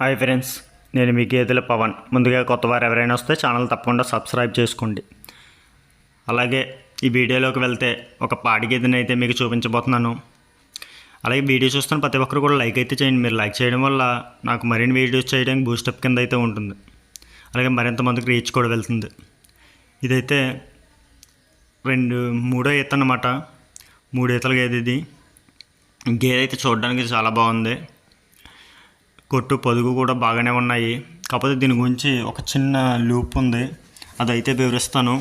Hi friends నేను మీ గేదెల పవన్. ముందుగా కొత్తవారు ఎవరైనా వస్తే ఛానల్ తప్పకుండా సబ్స్క్రైబ్ చేసుకోండి. అలాగే ఈ వీడియోలోకి వెళ్తే ఒక పాడి గేదెని అయితే మీకు చూపించబోతున్నాను. అలాగే వీడియో చూస్తున్న ప్రతి ఒక్కరు కూడా లైక్ అయితే చేయండి. మీరు లైక్ చేయడం వల్ల నాకు మరిన్ని వీడియోస్ చేయడానికి బూస్టప్ కింద అయితే ఉంటుంది. అలాగే మరింత మందికి రీచ్ కూడా వెళ్తుంది. ఇదైతే రెండు మూడో ఈత అన్నమాట. మూడు ఈతల గేదె ఇది. గేదె అయితే చూడడానికి చాలా బాగుంది. కొట్టు పొదుగు కూడా బాగానే ఉన్నాయి. కాకపోతే దీని గురించి ఒక చిన్న లూప్ ఉంది. అదైతే వివరిస్తాను.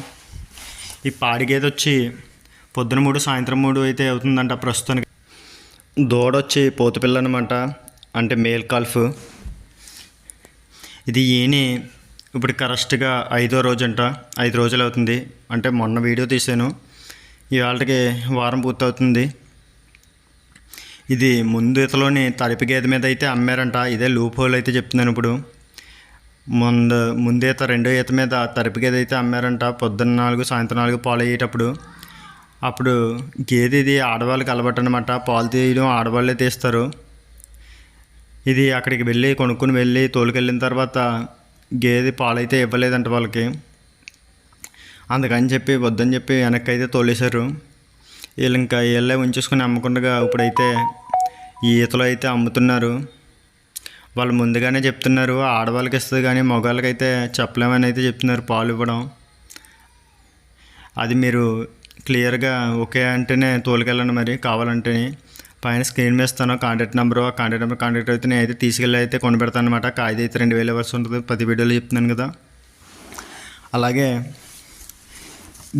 ఈ పాడి గేదె వచ్చి పొద్దున మూడు సాయంత్రం మూడు అయితే అవుతుందంట ప్రస్తుతానికి. దూడ వచ్చి పోతుపిల్ల అనమాట అంటే మేల్ కాల్ఫ్. ఇది ఈని ఇప్పుడు కరెక్ట్గా ఐదో రోజు అంట ఐదు రోజులు అవుతుంది అంటే మొన్న వీడియో తీశాను. ఇవాళకి వారం పూర్తవుతుంది. ఇది ముందు ఇతలోని తడిపి గేదె మీద అయితే అమ్మారంట. ఇదే లూప్ హోల్ అయితే చెప్తున్నాను ఇప్పుడు. ముందు ముందు ఈత రెండో ఈత మీద తడిపి గేదె అయితే అమ్మారంట. పొద్దున్న నాలుగు సాయంత్రం నాలుగు పాలు అయ్యేటప్పుడు. అప్పుడు గేదె ఇది ఆడవాళ్ళకి అలవాటు అనమాట పాలు తీయడం ఆడవాళ్ళే తీస్తారు. ఇది అక్కడికి వెళ్ళి కొనుక్కుని వెళ్ళి తోలుకెళ్ళిన తర్వాత గేదె పాలైతే ఇవ్వలేదంట వాళ్ళకి. అందుకని చెప్పి వద్దని చెప్పి వెనక్కి అయితే తోలేశారు. వీళ్ళు ఇంకా వీళ్ళే ఉంచేసుకుని అమ్మకుండా ఇప్పుడైతే ఈ ఈతలో అయితే అమ్ముతున్నారు. వాళ్ళు ముందుగానే చెప్తున్నారు ఆడవాళ్ళకి ఇస్తుంది కానీ మగవాళ్ళకి అయితే చెప్పలేమని అయితే చెప్తున్నారు పాలు ఇవ్వడం. అది మీరు క్లియర్గా ఓకే అంటేనే తోలుకెళ్ళండి మరి కావాలంటేనే. పైన స్క్రీన్ మీద ఇస్తాను కాంటాక్ట్ నెంబర్ ఆ కాంటాక్ట్ నెంబర్ కాంటాక్ట్ అయితే నేను అయితే తీసుకెళ్ళి అయితే కొనిపెడతాను అనమాట కాయిద అయితే రెండు వేల ఇవ్వాల్సి ఉంటుంది పది వీడియోలో చెప్తున్నాను కదా. అలాగే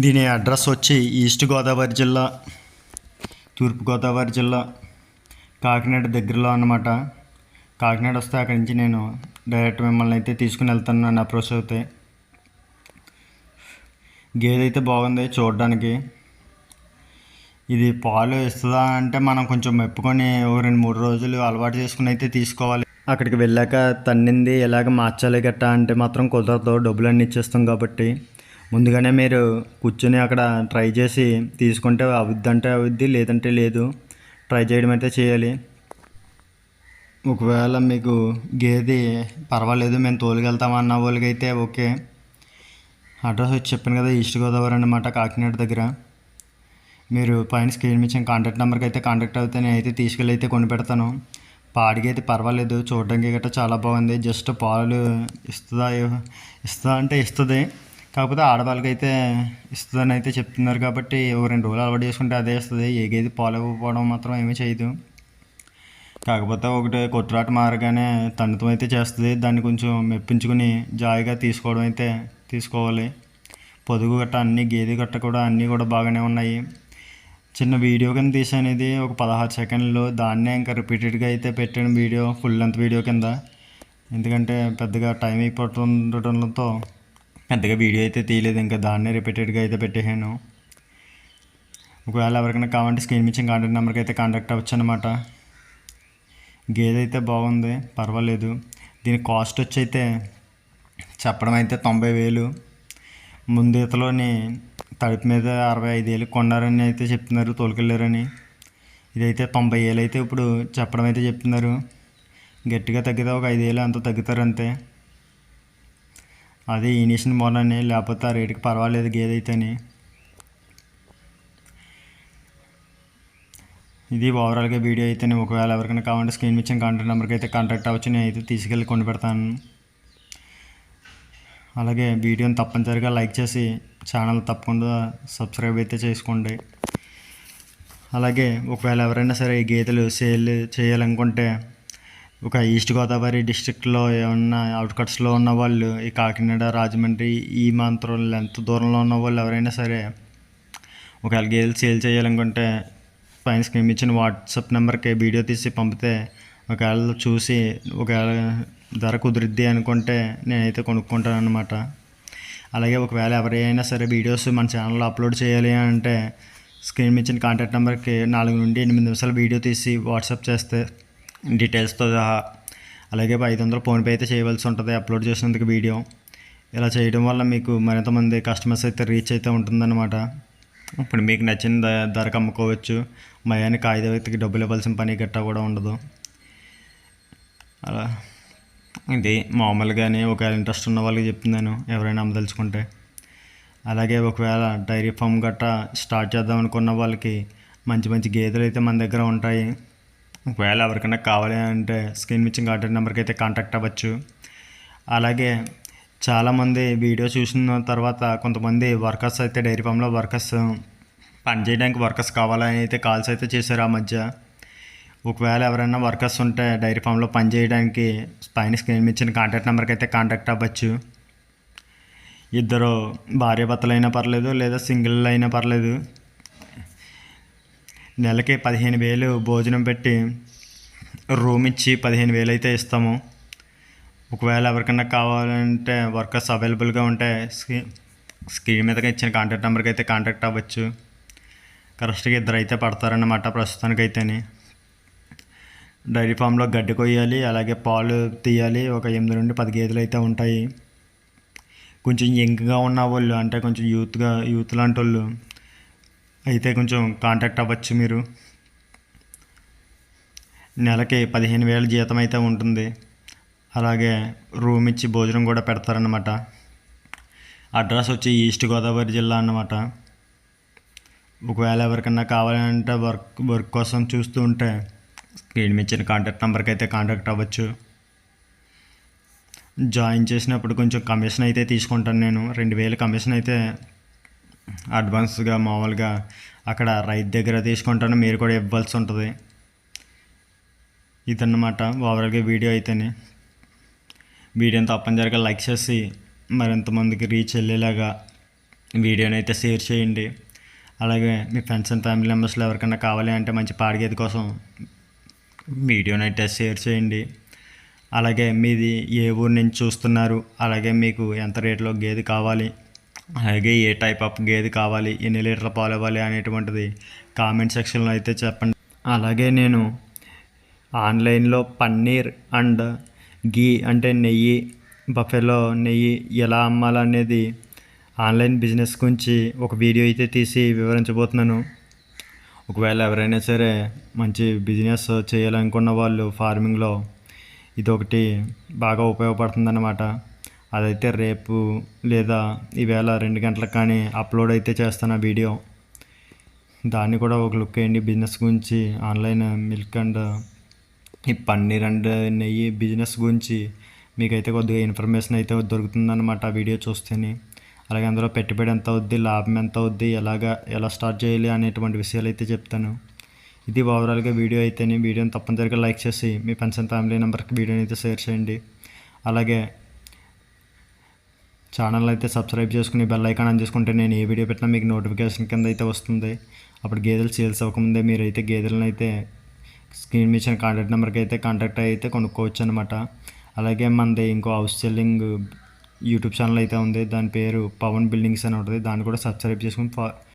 దీని అడ్రస్ వచ్చి ఈస్ట్ గోదావరి జిల్లా తూర్పుగోదావరి జిల్లా కాకినాడ దగ్గరలో అన్నమాట. కాకినాడ వస్తే అక్కడి నుంచి నేను డైరెక్ట్ మిమ్మల్ని అయితే తీసుకుని వెళ్తాను నన్ను అప్రోచ్ అయితే గేదె అయితే బాగుంది చూడడానికి. ఇది పాలు ఇస్తుందా అంటే మనం కొంచెం మెప్పుకొని ఓ రెండు మూడు రోజులు అలవాటు చేసుకుని అయితే తీసుకోవాలి. అక్కడికి వెళ్ళాక తన్నింది ఎలాగ మార్చాలి గట్టా అంటే మాత్రం కుదరదు. డబ్బులు అన్నీ ఇచ్చేస్తాం కాబట్టి. ముందుగానే మీరు కూర్చొని అక్కడ ట్రై చేసి తీసుకుంటే అవుద్దంటే అవుద్ది లేదంటే లేదు. ట్రై చేయడం అయితే చేయాలి. ఒకవేళ మీకు గేది పర్వాలేదు మేము తోలుకెళ్తామన్న వాళ్ళకైతే ఓకే. అడ్రస్ వచ్చి చెప్పాను కదా ఈస్ట్ గోదావరి అనమాట కాకినాడ దగ్గర. మీరు పైన స్క్రీన్ ఇచ్చిన కాంటాక్ట్ నెంబర్కి అయితే కాంటాక్ట్ అవుతే నేను అయితే తీసుకెళ్ళి అయితే కొని పెడతాను. పాడికి అయితే పర్వాలేదు చూడడానికి గట్రా చాలా బాగుంది. జస్ట్ పాలు ఇస్తుందా ఇస్తుందా అంటే ఇస్తుంది. కాకపోతే ఆడవాళ్ళకి అయితే ఇస్తుందని అయితే చెప్తున్నారు కాబట్టి ఒక రెండు రోజులు అలవాటు చేసుకుంటే అదే ఇస్తుంది ఏ గేది పాలు మాత్రం ఏమీ చేయదు. కాకపోతే ఒకటి కొట్టురాట మారగానే తండ్రితం అయితే చేస్తుంది. దాన్ని కొంచెం మెప్పించుకుని జాయిగా తీసుకోవడం అయితే తీసుకోవాలి. పొదుగు గట్ట అన్ని గేదె గట్ట కూడా అన్నీ కూడా బాగానే ఉన్నాయి. చిన్న వీడియో కింద తీసాను ఇది ఒక పదహారు సెకండ్లు. దాన్నే ఇంకా రిపీటెడ్గా అయితే పెట్టాను వీడియో ఫుల్ లెంత్ వీడియో కింద. ఎందుకంటే పెద్దగా టైం అయిపోతుండటంతో పెద్దగా వీడియో అయితే తీయలేదు ఇంకా దాన్నే రిపీటెడ్గా అయితే పెట్టేసాను ఒకవేళ ఎవరికైనా కావాలంటే స్క్రీన్ ఇచ్చిన కాంటాక్ట్ నెంబర్కి అయితే కాంటాక్ట్ అవ్వచ్చు అనమాట గేదె అయితే బాగుంది పర్వాలేదు. దీని కాస్ట్ వచ్చి అయితే చెప్పడం అయితే తొంభై వేలు. ముందు ఈతలోని మీద అరవై ఐదు వేలు కొన్నారని అయితే చెప్తున్నారు తోలుకెళ్ళారని. ఇదైతే తొంభై వేలు అయితే ఇప్పుడు చెప్పడం అయితే చెప్తున్నారు. గట్టిగా తగ్గితే ఒక ఐదు వేలు అంత తగ్గుతారు అంతే. అది ఈనిషన్ మోడల్ని లేకపోతే ఆ రేటుకి పర్వాలేదు గేదె ఇది ఓవరాల్గా వీడియో అయితే ఒకవేళ ఎవరికైనా కావాలంటే స్క్రీన్ ఇచ్చిన కాంటాక్ట్ నెంబర్కి అయితే కాంటాక్ట్ అవ్వచ్చు. నేను అయితే తీసుకెళ్ళి కొని పెడతాను. అలాగే వీడియోని తప్పనిసరిగా లైక్ చేసి ఛానల్ తప్పకుండా సబ్స్క్రైబ్ అయితే చేసుకోండి. అలాగే ఒకవేళ ఎవరైనా సరే ఈ గీతలు సేల్ చేయాలనుకుంటే ఒక ఈస్ట్ గోదావరి డిస్ట్రిక్ట్లో ఉన్న అవుట్కట్స్లో ఉన్న వాళ్ళు ఈ కాకినాడ రాజమండ్రి ఈ మాత్రం ఎంత దూరంలో ఉన్న వాళ్ళు ఎవరైనా సరే ఒకవేళ గేదెలు సేల్ చేయాలనుకుంటే పైన స్క్రీన్ ఇచ్చిన వాట్సాప్ నెంబర్కి వీడియో తీసి పంపితే ఒకవేళ చూసి ఒకవేళ ధర కుదిరిద్ది అనుకుంటే నేనైతే కొనుక్కుంటాను అనమాట అలాగే ఒకవేళ ఎవరైనా సరే వీడియోస్ మన ఛానల్లో అప్లోడ్ చేయాలి అంటే స్క్రీన్ ఇచ్చిన కాంటాక్ట్ నెంబర్కి నాలుగు నుండి ఎనిమిది నిమిషాలు వీడియో తీసి వాట్సాప్ చేస్తే డీటెయిల్స్తో సహా అలాగే ఐదు వందలు ఫోన్పే అయితే చేయవలసి ఉంటుంది. అప్లోడ్ చేసినందుకు వీడియో. ఇలా చేయడం వల్ల మీకు మరింత మంది కస్టమర్స్ అయితే రీచ్ అయితే ఉంటుందన్నమాట. ఇప్పుడు మీకు నచ్చిన ధరకు అమ్ముకోవచ్చు. మయానికి కాయిదా వ్యక్తికి డబ్బులు ఇవ్వాల్సిన పని గట్టా కూడా ఉండదు. అలా. ఇది మామూలుగానే ఒకవేళ ఇంట్రెస్ట్ ఉన్న వాళ్ళకి చెప్తున్నాను ఎవరైనా అమ్మదలుచుకుంటే. అలాగే ఒకవేళ డైరీ ఫామ్ గట్టా స్టార్ట్ చేద్దాం అనుకున్న వాళ్ళకి మంచి మంచి గేదెలు అయితే మన దగ్గర ఉంటాయి. ఒకవేళ ఎవరికైనా కావాలి అంటే స్క్రీన్ ఇచ్చిన కాంటాక్ట్ నెంబర్కి అయితే కాంటాక్ట్ అవ్వచ్చు. అలాగే చాలామంది వీడియో చూసిన తర్వాత కొంతమంది వర్కర్స్ అయితే డైరీ ఫామ్లో వర్కర్స్ పనిచేయడానికి వర్కర్స్ కావాలని అయితే కాల్స్ అయితే చేశారు ఆ మధ్య. ఒకవేళ ఎవరైనా వర్కర్స్ ఉంటే డైరీ ఫామ్లో పనిచేయడానికి పైన స్క్రీన్ ఇచ్చిన కాంటాక్ట్ నెంబర్కి అయితే కాంటాక్ట్ అవ్వచ్చు. ఇద్దరు భార్యాభర్తలైనా పర్లేదు లేదా సింగిల్ అయినా పర్లేదు. నెలకి పదిహేను వేలు భోజనం పెట్టి రూమ్ ఇచ్చి పదిహేను వేలు అయితే ఇస్తాము. ఒకవేళ ఎవరికైనా కావాలంటే వర్కర్స్ అవైలబుల్గా ఉంటే స్క్రీ స్కీమ్ మీదకి ఇచ్చిన కాంటాక్ట్ నెంబర్కి అయితే కాంటాక్ట్ అవ్వచ్చు. కరెక్ట్గా ఇద్దరు అయితే పడతారన్నమాట ప్రస్తుతానికైతేనే. డైరీ ఫామ్లో గడ్డి కొయ్యాలి అలాగే పాలు తీయాలి ఒక ఎనిమిది నుండి పది గేదెలు అయితే ఉంటాయి. కొంచెం ఎంకగా ఉన్న వాళ్ళు అంటే కొంచెం యూత్గా యూత్ లాంటి వాళ్ళు అయితే కొంచెం కాంటాక్ట్ అవ్వచ్చు మీరు. నెలకి పదిహేను వేల జీతం అయితే ఉంటుంది. అలాగే రూమ్ ఇచ్చి భోజనం కూడా పెడతారన్నమాట. అడ్రస్ వచ్చి ఈస్ట్ గోదావరి జిల్లా అన్నమాట. ఒకవేళ ఎవరికన్నా కావాలంటే వర్క్ వర్క్ కోసం చూస్తూ ఉంటే స్క్రీన్ ఇచ్చిన కాంటాక్ట్ నెంబర్కి అయితే కాంటాక్ట్ అవ్వచ్చు. జాయిన్ చేసినప్పుడు కొంచెం కమిషన్ అయితే తీసుకుంటాను నేను. రెండు వేలు కమిషన్ అయితే అడ్వాన్స్గా మామూలుగా అక్కడ రైతు దగ్గర తీసుకుంటాను మీరు కూడా ఇవ్వాల్సి ఉంటుంది. ఇదన్నమాట ఓవరాల్గా వీడియో అయితేనే. వీడియోని తప్పనిసరిగా లైక్ చేసి మరింత మందికి రీచ్ వెళ్ళేలాగా వీడియోని అయితే షేర్ చేయండి. అలాగే మీ ఫ్రెండ్స్ అండ్ ఫ్యామిలీ మెంబర్స్లో ఎవరికైనా కావాలి అంటే మంచి పాడిగేది కోసం వీడియోని అయితే షేర్ చేయండి. అలాగే మీది ఏ ఊరు నుంచి చూస్తున్నారు అలాగే మీకు ఎంత రేట్లో గేదె కావాలి అలాగే ఏ టైప్ ఆఫ్ గేదె కావాలి ఎన్ని లీటర్ల పాలు ఇవ్వాలి అనేటువంటిది కామెంట్ సెక్షన్లో అయితే చెప్పండి. అలాగే నేను ఆన్లైన్లో పన్నీర్ అండ్ గీ అంటే నెయ్యి బఫెలో నెయ్యి ఎలా అమ్మాలనేది ఆన్లైన్ బిజినెస్ గురించి ఒక వీడియో అయితే తీసి వివరించబోతున్నాను. ఒకవేళ ఎవరైనా సరే మంచి బిజినెస్ చేయాలనుకున్న వాళ్ళు ఫార్మింగ్లో ఇదొకటి బాగా ఉపయోగపడుతుందన్నమాట. అదైతే రేపు లేదా ఈవేళ రెండు గంటలకు కానీ అప్లోడ్ అయితే చేస్తాను ఆ వీడియో. దాన్ని కూడా ఒక లుక్ వేయండి. బిజినెస్ గురించి ఆన్లైన్ మిల్క్ అండ్ ఈ పన్నీర్ అండ్ నెయ్యి బిజినెస్ గురించి మీకైతే కొద్దిగా ఇన్ఫర్మేషన్ అయితే దొరుకుతుందన్నమాట ఆ వీడియో చూస్తేనే. అలాగే అందులో పెట్టుబడి ఎంత అవుద్ది లాభం ఎంత అవుద్ది ఎలాగా ఎలా స్టార్ట్ చేయాలి అనేటువంటి విషయాలు అయితే చెప్తాను. ఇది ఓవరాల్గా వీడియో అయితేనే. వీడియోని తప్పనిసరిగా లైక్ చేసి మీ ఫ్రెండ్స్ అండ్ ఫ్యామిలీ నెంబర్కి వీడియోని అయితే షేర్ చేయండి. అలాగే ఛానల్ అయితే సబ్స్క్రైబ్ చేసుకుని బెల్ ఐకాన్ ఆన్ చేసుకుంటే నేను ఏ వీడియో పెట్టినా మీకు నోటిఫికేషన్ కింద అయితే వస్తుంది. అప్పుడు గేదెలు సేల్స్ అవ్వకముందే మీరు అయితే గేదెలను అయితే స్క్రీన్ మీద ఇచ్చిన కాంటాక్ట్ నెంబర్కి అయితే కాంటాక్ట్ అయితే కొనుక్కోవచ్చు అనమాట అలాగే మనది ఇంకో హౌస్ సెల్లింగ్ యూట్యూబ్ ఛానల్ అయితే ఉంది. దాని పేరు పవన్ బిల్డింగ్స్ అని ఉంటుంది. దాన్ని కూడా సబ్స్క్రైబ్ చేసుకుని